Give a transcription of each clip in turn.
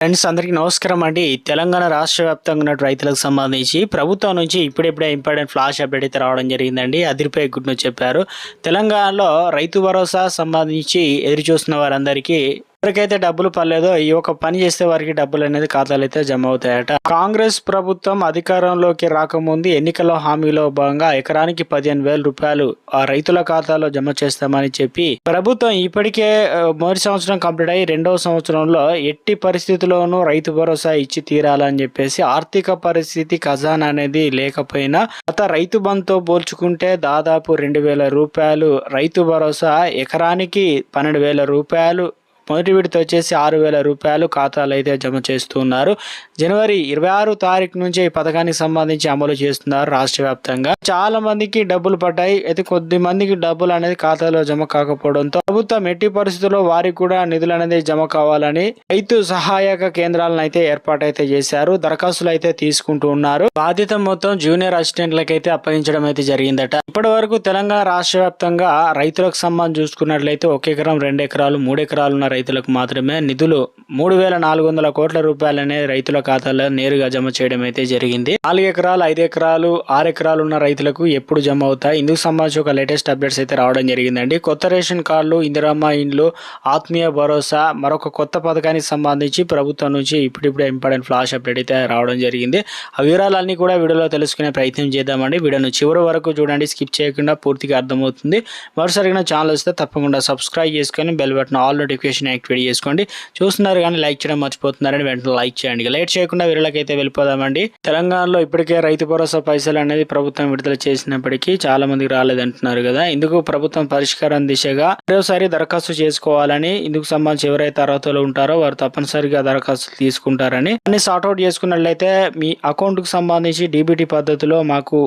Friends అందరికీ నమస్కారం అండి. తెలంగాణ రాష్ట్ర వ్యాప్తంగా ఉన్న రైతులకు సంబంధించి ప్రభుత్వం నుంచి ఇప్పుడిప్పుడే ఇంపార్టెంట్ ఫ్లాష్ అప్డేట్ అయితే రావడం జరిగిందండి. అదిరిపై గుడ్ను చెప్పారు. తెలంగాణలో రైతు భరోసా సంబంధించి ఎదురు చూస్తున్న వారందరికీ ఎవరికైతే డబ్బులు పర్లేదో ఈ ఒక పని చేస్తే వారికి డబ్బులు అనేది ఖాతాలు అయితే జమ అవుతాయట. కాంగ్రెస్ ప్రభుత్వం అధికారంలోకి రాకముందు ఎన్నికల హామీలో భాగంగా ఎకరానికి పదిహేను వేల రూపాయలు ఆ రైతుల ఖాతాలో జమ చేస్తామని చెప్పి ప్రభుత్వం ఇప్పటికే మొదటి సంవత్సరం కంప్లీట్ అయ్యి రెండవ సంవత్సరంలో ఎట్టి పరిస్థితుల్లోనూ రైతు భరోసా ఇచ్చి తీరాలని చెప్పేసి ఆర్థిక పరిస్థితి ఖజానా అనేది లేకపోయినా గత రైతు బంధుతో పోల్చుకుంటే దాదాపు రెండు వేల రూపాయలు రైతు భరోసా ఎకరానికి పన్నెండు వేల రూపాయలు మొదటి విడత వచ్చేసి ఆరు వేల రూపాయలు ఖాతాలు అయితే జమ చేస్తున్నారు. జనవరి ఇరవై ఆరు తారీఖు నుంచి ఈ పథకానికి సంబంధించి అమలు చేస్తున్నారు రాష్ట్ర వ్యాప్తంగా. చాలా మందికి డబ్బులు పడ్డాయి. అయితే కొద్ది మందికి డబ్బులు అనేది ఖాతాలో జమ కాకపోవడంతో ప్రభుత్వం ఎట్టి పరిస్థితుల్లో వారికి కూడా నిధులు అనేది జమ కావాలని రైతు సహాయక కేంద్రాలను అయితే ఏర్పాటు అయితే చేశారు. దరఖాస్తులు అయితే తీసుకుంటూ ఉన్నారు. బాధ్యత మొత్తం జూనియర్ అసిస్టెంట్లకైతే అయితే అప్పగించడం అయితే జరిగిందట. ఇప్పటి వరకు తెలంగాణ రాష్ట్ర వ్యాప్తంగా రైతులకు సంబంధం చూసుకున్నట్లయితే ఒక ఎకరం రెండు ఎకరాలు మూడు ఎకరాలు ఉన్న రైతులకు మాత్రమే నిధులు మూడు వేల నాలుగు వందల కోట్ల రూపాయలనే రైతుల ఖాతాలో నేరుగా జమ చేయడం అయితే జరిగింది. నాలుగు ఎకరాలు ఐదు ఎకరాలు ఆరు ఎకరాలు ఉన్న రైతులకు ఎప్పుడు జమ అవుతాయి? ఇందుకు సంబంధించి ఒక లేటెస్ట్ అప్డేట్స్ అయితే రావడం జరిగిందండి. కొత్త రేషన్ కార్డులు ఇందిరమ్మ ఇండ్లు ఆత్మీయ భరోసా మరొక కొత్త పథకానికి సంబంధించి ప్రభుత్వం నుంచి ఇప్పుడిప్పుడే ఇంపార్టెంట్ ఫ్లాష్ అప్డేట్ అయితే రావడం జరిగింది. ఆ వివరాలన్నీ కూడా వీడియోలో తెలుసుకునే ప్రయత్నం చేద్దామండి. వీడియోను చివరి వరకు చూడండి. స్కిప్ చేయకుండా పూర్తిగా అర్థమవుతుంది. మరోసారి ఛానల్ వస్తే తప్పకుండా సబ్స్క్రైబ్ చేసుకొని bell button all notification activate చేసుకోండి. చూస్తున్నారు కానీ లైక్ చేయడం మర్చిపోతున్నారని వెంటనే లైక్ చేయండి. లైట్ లేట్ చేయకుండా వీళ్ళకైతే వెళ్ళిపోదామండి. తెలంగాణలో ఇప్పటికే రైతు భరోసా పైసలు అనేది ప్రభుత్వం విడుదల చేసినప్పటికీ చాలా మందికి రాలేదంటున్నారు కదా. ఇందుకు ప్రభుత్వం పరిష్కారం దిశగా మరోసారి దరఖాస్తు చేసుకోవాలని ఇందుకు సంబంధించి ఎవరైతే అర్హతలు ఉంటారో వారు తప్పనిసరిగా దరఖాస్తు తీసుకుంటారని. అన్ని సార్ట్అవుట్ చేసుకున్నట్లయితే మీ అకౌంట్కు సంబంధించి డీబీటీ పద్ధతిలో మాకు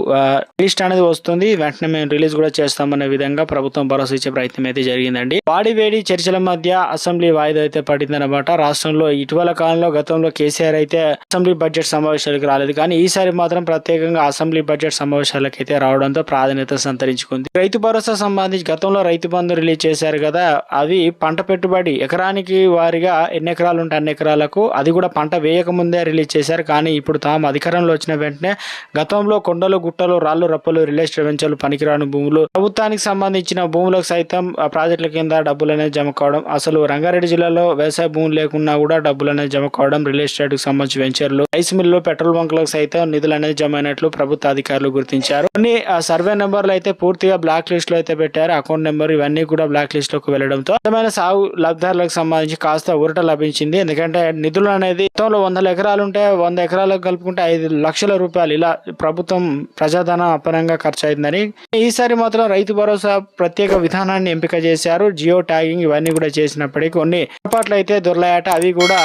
లిస్ట్ అనేది వస్తుంది. వెంటనే మేము రిలీజ్ కూడా చేస్తామనే విధంగా ప్రభుత్వం భరోసా ఇచ్చే ప్రయత్నం అయితే జరిగిందండి. వాడి వేడి చర్చల మధ్య అసెంబ్లీ వాయిదా అయితే పడిందన్నమాట. రాష్ట్రంలో ఇటీవల కాలంలో గతంలో కేసీఆర్ అయితే అసెంబ్లీ బడ్జెట్ సమావేశాలకు రాలేదు. కానీ ఈసారి మాత్రం ప్రత్యేకంగా అసెంబ్లీ బడ్జెట్ సమావేశాలకు అయితే రావడంతో ప్రాధాన్యత సంతరించుకుంది. రైతు భరోసా సంబంధించి గతంలో రైతు బంధు రిలీజ్ చేశారు కదా అవి పంట పెట్టుబడి ఎకరానికి వారిగా ఎన్ని ఎకరాలు ఉంటే అన్ని ఎకరాలకు అది కూడా పంట వేయక ముందే రిలీజ్ చేశారు. కానీ ఇప్పుడు తాము అధికారంలో వచ్చిన వెంటనే గతంలో కొండలు గుట్టలు రాళ్ళు రప్పలు రియల్ ఎస్టేట్ వెంచర్లు పనికిరాని భూములు ప్రభుత్వానికి సంబంధించిన భూములకు సైతం ఆ ప్రాజెక్టుల కింద డబ్బులు అనేది జమ కావడం అసలు రంగారెడ్డి జిల్లాలో వ్యవసాయ భూములు లేకున్నా కూడా డబ్బులు అనేది జమ కావడం రియల్ ఎస్టేట్కి సంబంధించి వెంచర్లు. రైస్ మిల్లు పెట్రోల్ బంకులకు సైతం నిధులు అనేది జమ అయినట్లు ప్రభుత్వ అధికారులు గుర్తించారు. కొన్ని ఆ, సర్వే నెంబర్లు అయితే పూర్తిగా బ్లాక్ లిస్ట్లో అయితే పెట్టారు. అకౌంట్ నెంబర్ ఇవన్నీ కూడా బ్లాక్ లిస్ట్లోకి వెళ్ళడంతో నిజమైన సాగు లబ్ధిదారులకు సంబంధించి కాస్త ఊరట లభించింది. ఎందుకంటే నిధులు అనేది మొత్తంలో వందల ఎకరాలు ఉంటే వంద ఎకరాలకు కలుపుకుంటే ఐదు లక్షల రూపాయలు ఇలా ప్రభుత్వం ప్రజాధనం అపరంగా ఖర్చు అయిందని ఈసారి మాత్రం రైతు భరోసా ప్రత్యేక విధానాన్ని ఎంపిక చేశారు. జియో ట్యాగింగ్ ఇవన్నీ కూడా చేసినప్పటికీ కొన్ని పొరపాట్లు అయితే దొరలాయట. అవి కూడా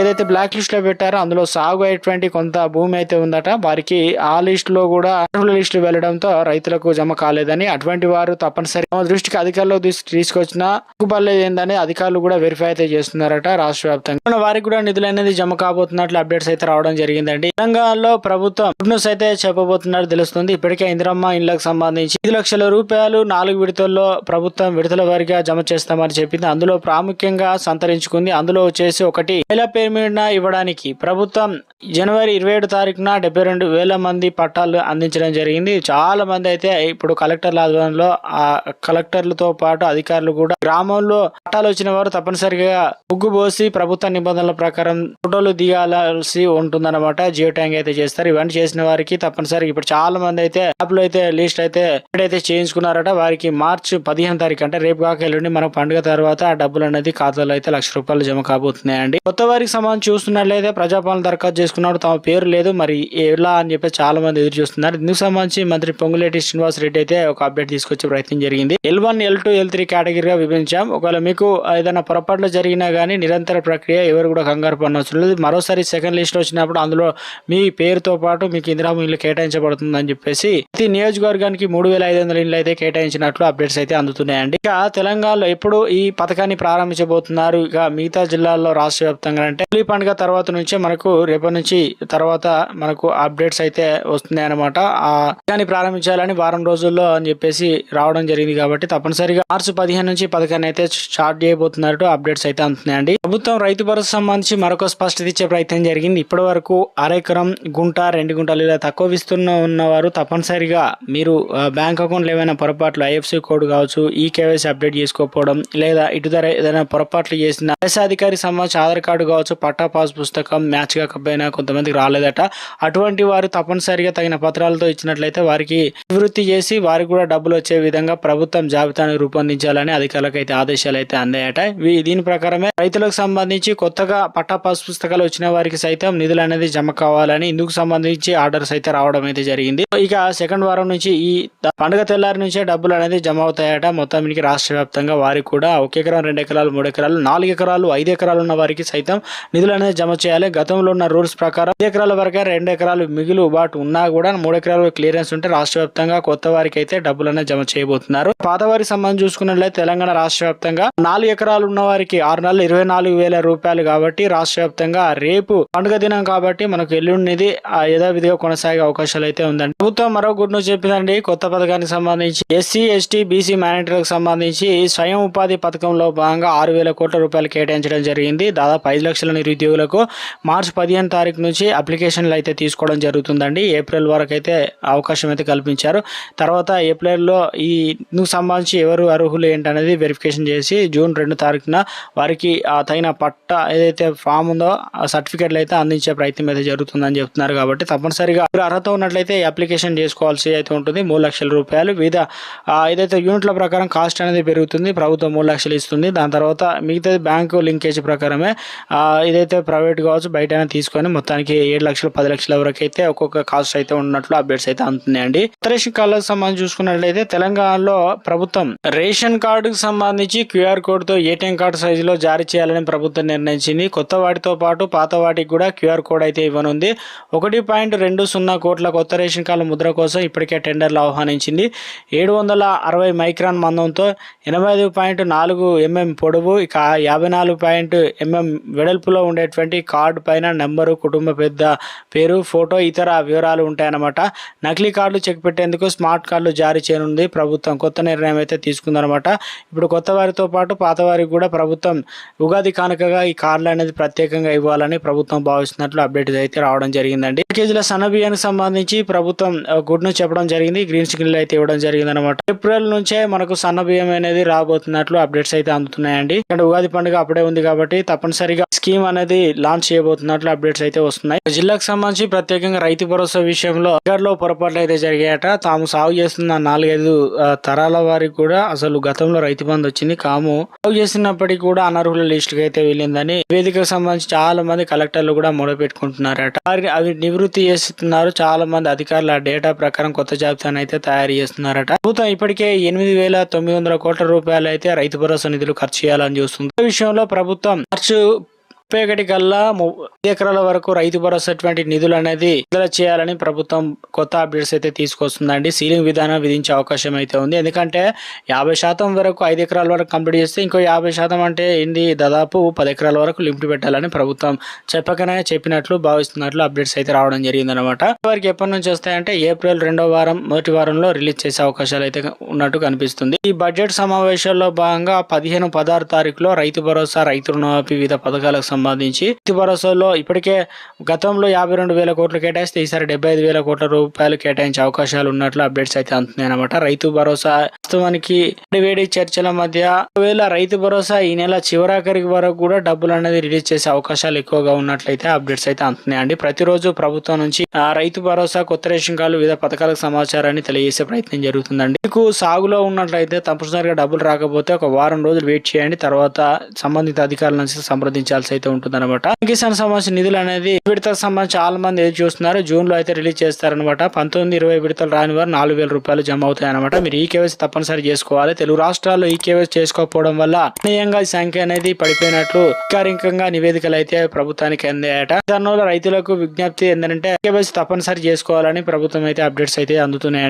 ఏదైతే బ్లాక్ లిస్ట్లో పెట్టారో అందులో సాగు అయ్యేటువంటి కొంత భూమి అయితే ఉందట. వారికి ఆ లిస్ట్లో కూడా అర్హుల లిస్ట్ వెళ్ళడంతో రైతులకు జమ కాలేదని అటువంటి వారు తప్పనిసరి దృష్టికి అధికారులకు తీసుకొచ్చిన పర్లేదు ఏందని అధికారులు కూడా వెరిఫై అయితే చేస్తున్నారట రాష్ట్ర వ్యాప్తంగా. వారికి కూడా నిధులు అనేది జమ కాబోతున్నట్లు అప్డేట్స్ అయితే రావడం జరిగిందండి. తెలంగాణలో ప్రభుత్వం న్యూస్ అయితే చెప్పబోతున్నట్టు తెలుస్తుంది. ఇప్పటికే ఇందిరమ్మ ఇళ్ళకు సంబంధించి ఐదు లక్షల రూపాయలు నాలుగు విడతల్లో ప్రభుత్వం విడతల వారిగా జమ చేస్తామని చెప్పింది. అందులో ప్రాముఖ్యంగా సంతరించుకుంది. అందులో వచ్చేసి ఒకటి వేల పేరు మీద ఇవ్వడానికి ప్రభుత్వం జనవరి ఇరవై ఏడు తారీఖున డెబ్బై రెండు వేల మంది పట్టాలు అందించడం జరిగింది. చాలా మంది అయితే ఇప్పుడు కలెక్టర్ల ఆధ్వర్యంలో ఆ కలెక్టర్లతో పాటు అధికారులు కూడా గ్రామంలో పట్టాలు వచ్చిన వారు తప్పనిసరిగా ముగ్గు పోసి ప్రభుత్వ నిబంధనల ప్రకారం ఫోటోలు దిగాల్సి ఉంటుందన్నమాట. జియో ట్యాంక్ అయితే చేస్తారు. ఇవన్నీ చేసిన వారికి తప్పనిసరిగా ఇప్పుడు చాలా మంది అయితే యాప్లో అయితే లిస్ట్ అయితే అయితే చేయించుకున్నారట. వారికి మార్చి పదిహేను తారీఖు అంటే రేపు కాక ఎల్లుండి మనకు పండుగ తర్వాత ఆ డబ్బులు అనేది ఖాతాలో అయితే లక్ష రూపాయలు జమ కాబోతున్నాయండి. కొత్త వారికి సంబంధించి చూస్తున్నట్లయితే ప్రజాపాలన దరఖాస్తు చేసుకున్నాడు. తమ పేరు లేదు. మరి ఎలా అని చెప్పి చాలా మంది ఎదురు చూస్తున్నారు. ఇందుకు సంబంధించి మంత్రి పొంగులేటి శ్రీనివాస్ రెడ్డి అయితే ఒక అప్డేట్ తీసుకొచ్చే ప్రయత్నం జరిగింది. L one L two L three కేటగిరీగా విభజించాం. ఒకవేళ మీకు ఏదైనా పొరపాట్లు జరిగినా కానీ నిరంతర ప్రక్రియ ఎవరు కూడా కంగారు పడనవసరం లేదు. మరోసారి సెకండ్ లిస్ట్ వచ్చినప్పుడు అందులో మీ పేరుతో పాటు మీకు ఇందిరామ ఇల్లు కేటాయించబడుతుందని చెప్పేసి ప్రతి నియోజకవర్గానికి మూడు వేల ఐదు వందల ఇల్లు అయితే కేటాయించినట్లు అప్డేట్స్ అయితే అందుతున్నాయండి. ఇక తెలంగాణలో ఎప్పుడు ఈ పథకాన్ని ప్రారంభించబోతున్నారు. ఇక మిగతా జిల్లాల్లో రాష్ట్ర వ్యాప్తంగా అంటే హోలీ పండుగ తర్వాత నుంచి మనకు రేపటి నుంచి తర్వాత మనకు అప్డేట్స్ అయితే వస్తున్నాయి అనమాట ఆ పథకాన్ని ప్రారంభించాలని వారం రోజుల్లో అని చెప్పేసి రావడం జరిగింది కాబట్టి తప్పనిసరిగా మార్చి పదిహేను నుంచి పదకొండు అయితే స్టార్ట్ చేయబోతున్నట్టు అప్డేట్స్ అయితే అందుతున్నాయండి. ప్రభుత్వం రైతు భరోసా సంబంధించి మరొక స్పష్టత ఇచ్చే ప్రయత్నం జరిగింది. ఇప్పటి వరకు అరెకరం గుంట రెండు గుంటలు ఇలా తక్కువ విస్తున్న ఉన్నవారు తప్పనిసరిగా మీరు బ్యాంక్ అకౌంట్లో ఏమైనా పొరపాట్లు ఐఎఫ్సి కోడ్ కావచ్చు ఈ కేవైసీ అప్డేట్ చేసుకోకపోవడం లేదా ఇటు ధర ఏదైనా పొరపాట్లు చేసిన అధికారి సంబంధించి ఆధార్ కార్డు కావచ్చు పట్టా పాస్ పుస్తకం మ్యాచ్ కాకపోయినా కొంతమందికి రాలేదట. అటువంటి వారు తప్పనిసరిగా తగిన పత్రాలతో ఇచ్చినట్లయితే వారికి నివృత్తి చేసి వారికి కూడా డబ్బులు వచ్చే విధంగా ప్రభుత్వం జాబితాను రూపొందించాలని అధికారులకు అయితే ఆదేశాలు అయితే అందాయట దీని ప్రకారమే రైతులకు సంబంధించి కొత్తగా పట్టా పాస్ పుస్తకాలు వచ్చిన వారికి సైతం నిధులు అనేది జమ కావాలని ఇందుకు సంబంధించి ఆర్డర్స్ అయితే రావడం అయితే జరిగింది. ఇక సెకండ్ వారం నుంచి ఈ పండుగ తెల్లారి నుంచే డబ్బులు అనేది జమ అవుతాయట. మొత్తానికి రాష్ట్ర వ్యాప్తంగా వారికి కూడా ఒక ఎకరం రెండు ఎకరాలు మూడు ఎకరాలు నాలుగు ఎకరాలు ఐదు ఎకరాలు ఉన్న వారికి సైతం నిధులు అనేది జమ చేయాలి. గతంలో ఉన్న రూల్స్ ప్రకారం ఐదు ఎకరాల వరకు రెండు ఎకరాలు మిగులు బాటు ఉన్నా కూడా మూడు ఎకరాలు క్లియరెన్స్ ఉంటే రాష్ట్ర వ్యాప్తంగా కొత్త వారికి అయితే డబ్బులు అనేది జమ చేయబోతున్నారు. పాత వారికి సంబంధించి చూసుకున్నట్లయితే తెలంగాణ రాష్ట్ర వ్యాప్తంగా నాలుగు ఎకరాలు ఉన్న వారికి ఆరు నెలలు ఇరవై నాలుగు వేల రూపాయలు కాబట్టి రాష్ట్ర వ్యాప్తంగా రేపు పండుగ దినం కాబట్టి మనకు ఎల్లుండిది యథావిధిగా కొనసాగే అవకాశాలు అయితే ఉందండి. ప్రభుత్వం మరో గుడ్ న్యూస్ చెప్పిందండి. కొత్త పథకానికి సంబంధించి ఎస్సీ ఎస్టీ బీసీ మైనార్టీలకు సంబంధించి స్వయం ఉపాధి పథకంలో భాగంగా ఆరు వేల కోట్ల రూపాయలు కేటాయించడం జరిగింది. దాదాపు ఐదు లక్షల నిరుద్యోగులకు మార్చి పదిహేను తారీఖు నుంచి అప్లికేషన్లు అయితే తీసుకోవడం జరుగుతుందండి. ఏప్రిల్ వరకు అయితే అవకాశం అయితే కల్పించారు. తర్వాత ఏప్రిల్లో ఈ నువ్వు సంబంధించి ఎవరు అర్హులు ఏంటనేది వెరిఫికేషన్ చేసి జూన్ రెండు తారీఖున వారికి తగిన పట్ట ఏదైతే ఫామ్ ఉందో ఆ సర్టిఫికెట్లు అయితే అందించే ప్రయత్నం అయితే జరుగుతుందని చెప్తున్నారు కాబట్టి తప్పనిసరిగా అర్హత ఉన్నట్లయితే అప్లికేషన్ చేసుకోవాల్సి అయితే ఉంటుంది. మూడు లక్షల రూపాయలు. వివిధ ఏదైతే యూనిట్ల ప్రకారం కాస్ట్ అనేది పెరుగుతుంది. ప్రభుత్వం మూడు లక్షలు ఇస్తుంది. దాని తర్వాత మిగతాది బ్యాంకు లింకేజ్ ప్రకారమే ఇదైతే ప్రైవేట్ కావచ్చు బయట తీసుకొని మొత్తానికి ఏడు లక్షలు పది లక్షల వరకు అయితే ఒక్కొక్క కాస్ట్ అయితే ఉన్నట్లు అప్డేట్స్ అయితే అందుతున్నాయండి. రేషన్ కార్డులకు సంబంధించి చూసుకున్నట్లయితే తెలంగాణలో ప్రభుత్వం రేషన్ కార్డుకు సంబంధించి క్యూఆర్ కోడ్తో ఏటీఎం కార్డు సైజులో జారీ చేయాలని ప్రభుత్వం నిర్ణయించింది. కొత్త వాటితో పాటు పాత వాటికి కూడా క్యూఆర్ కోడ్ అయితే ఇవ్వనుంది. ఒకటి పాయింట్ రెండు సున్నా కోట్ల కొత్త రేషన్ కార్డు ముద్ర కోసం ఇప్పటికే టెండర్లు ఆహ్వానించింది. ఏడు వందల అరవై మైక్రాన్ మందంతో ఎనభై ఐదు పాయింట్ నాలుగు ఎంఎం పొడవు ఇక యాభై నాలుగు పాయింట్ ఎంఎం వెడల్పులో ఉండేటువంటి కార్డు పైన నెంబరు కుటుంబ పెద్ద పేరు ఫోటో ఇతర వివరాలు ఉంటాయన్నమాట. నకిలీ కార్డులు చెక్ పెట్టేందుకు స్మార్ట్ కార్డులు జారీ చేయనుంది. ప్రభుత్వం కొత్త నిర్ణయం అయితే తీసుకుందనమాట ఇప్పుడు కొత్త వారితో పాటు పాత వారికి కూడా ప్రభుత్వం ఉగాది కానుకగా ఈ కార్డులు అనేది ప్రత్యేకంగా ఇవ్వాలని ప్రభుత్వం భావిస్తున్నట్లు అప్డేట్ అయితే రావడం జరిగిందండి. కేజీల సన్న బియ్యానికి సంబంధించి ప్రభుత్వం గుడ్ను చెప్పడం జరిగింది. గ్రీన్ సిగ్నల్ అయితే ఇవ్వడం జరిగిందనమాట ఏప్రిల్ నుంచే మనకు సన్న బియ్యం అనేది రాబోతున్నట్లు అప్డేట్స్ అయితే అందుతున్నాయి అందుతున్నాయండి ఇక్కడ ఉగాది పండుగ అప్పుడే ఉంది కాబట్టి తప్పనిసరిగా స్కీమ్ అనేది లాంచ్ చేయబోతున్నట్లు అప్డేట్స్ అయితే వస్తున్నాయి. జిల్లాకు సంబంధించి ప్రత్యేకంగా రైతు భరోసా విషయంలో లో పొరపాట్లు అయితే జరిగాయట. తాము సాగు చేస్తున్న నాలుగైదు తరాల వారికి కూడా అసలు గతంలో రైతు బంధు వచ్చింది. కాము సాగు చేసినప్పటికీ కూడా అనర్హుల లిస్ట్కి అయితే వెళ్ళిందని వేదికకు సంబంధించి చాలా మంది కలెక్టర్లు కూడా మొదలుపెట్టుకుంటున్నారట వారిని అవి నివృత్తి చేస్తున్నారు. చాలా మంది అధికారులు ఆ డేటా ప్రకారం కొత్త జాబితాను అయితే తయారు చేస్తున్నారట. ప్రభుత్వం ఇప్పటికే ఎనిమిది వేల తొమ్మిది వందల కోట్ల రూపాయలు అయితే రైతు భరోసా నిధులు ఖర్చు చేయాలని చూస్తుంది. విషయంలో ప్రభుత్వం ఖర్చు ముప్పై ఒకటి కల్లా ము- ఐదు ఎకరాల వరకు రైతు భరోసా అటువంటి నిధులు అనేది విడుదల చేయాలని ప్రభుత్వం కొత్త అప్డేట్స్ అయితే తీసుకొస్తుందండి. సీలింగ్ విధానం విధించే అవకాశం అయితే ఉంది. ఎందుకంటే యాభై శాతం వరకు ఐదు ఎకరాల వరకు కంప్లీట్ చేస్తే ఇంకో యాభై శాతం అంటే ఏంది? దాదాపు పది ఎకరాల వరకు లిమిట్ పెట్టాలని ప్రభుత్వం చెప్పకనే చెప్పినట్లు భావిస్తున్నట్లు అప్డేట్స్ అయితే రావడం జరిగింది అనమాట వారికి ఎప్పటి నుంచి వస్తాయంటే ఏప్రిల్ రెండో వారం మొదటి వారంలో రిలీజ్ చేసే అవకాశాలు అయితే ఉన్నట్టు కనిపిస్తుంది. ఈ బడ్జెట్ సమావేశాల్లో భాగంగా పదిహేను పదహారు తారీఖులో రైతు భరోసా రైతు రుణమాఫీ వివిధ పథకాలకు సంబంధించి. రైతు భరోసాలో ఇప్పటికే గతంలో యాభై రెండు వేల కోట్లు కేటాయిస్తే ఈసారి డెబ్బై ఐదు వేల కోట్ల రూపాయలు కేటాయించే అవకాశాలు ఉన్నట్లు అప్డేట్స్ అయితే అందుతున్నాయి అనమాట రైతు భరోసా వాస్తవానికి వేడి చర్చల మధ్య ఒకవేళ రైతు భరోసా ఈ నెల చివరాఖరికి వరకు కూడా డబ్బులు అనేది రిలీజ్ చేసే అవకాశాలు ఎక్కువగా ఉన్నట్లయితే అప్డేట్స్ అయితే అందుతున్నాయండి ప్రతిరోజు ప్రభుత్వం నుంచి ఆ రైతు భరోసా కొత్త రేషన్ కార్డు వివిధ పథకాలకు సమాచారాన్ని తెలియజేసే ప్రయత్నం జరుగుతుందండి. మీకు సాగులో ఉన్నట్లయితే తప్పనిసరిగా డబ్బులు రాకపోతే ఒక వారం రోజులు వెయిట్ చేయండి. తర్వాత సంబంధిత అధికారుల నుంచి సంప్రదించాల్సి అయితే ఉంటుంది అనమాట కిసాన్ సంబంధించిన నిధులు అనేది విడతలకు సంబంధించి చాలా మంది ఎదురు చూస్తున్నారు జూన్లో అయితే రిలీజ్ చేస్తారనమాట పంతొమ్మిది ఇరవై విడతలు రాని వారు నాలుగు వేల రూపాయలు జమ అవుతాయి అనమాట మీరు ఈ కేవైసీ తప్పనిసరి చేసుకోవాలి. తెలుగు రాష్ట్రాల్లో ఈ కేవైసీ చేసుకోకపోవడం వల్ల గణనీయంగా ఈ సంఖ్య అనేది పడిపోయినట్లు అధికారికంగా నివేదికలు అయితే ప్రభుత్వానికి అందాయట. దానివల్ల రైతులకు విజ్ఞప్తి ఏంటంటే కేవైసీ తప్పనిసరి చేసుకోవాలని ప్రభుత్వం అయితే అప్డేట్స్ అయితే అందుతున్నాయి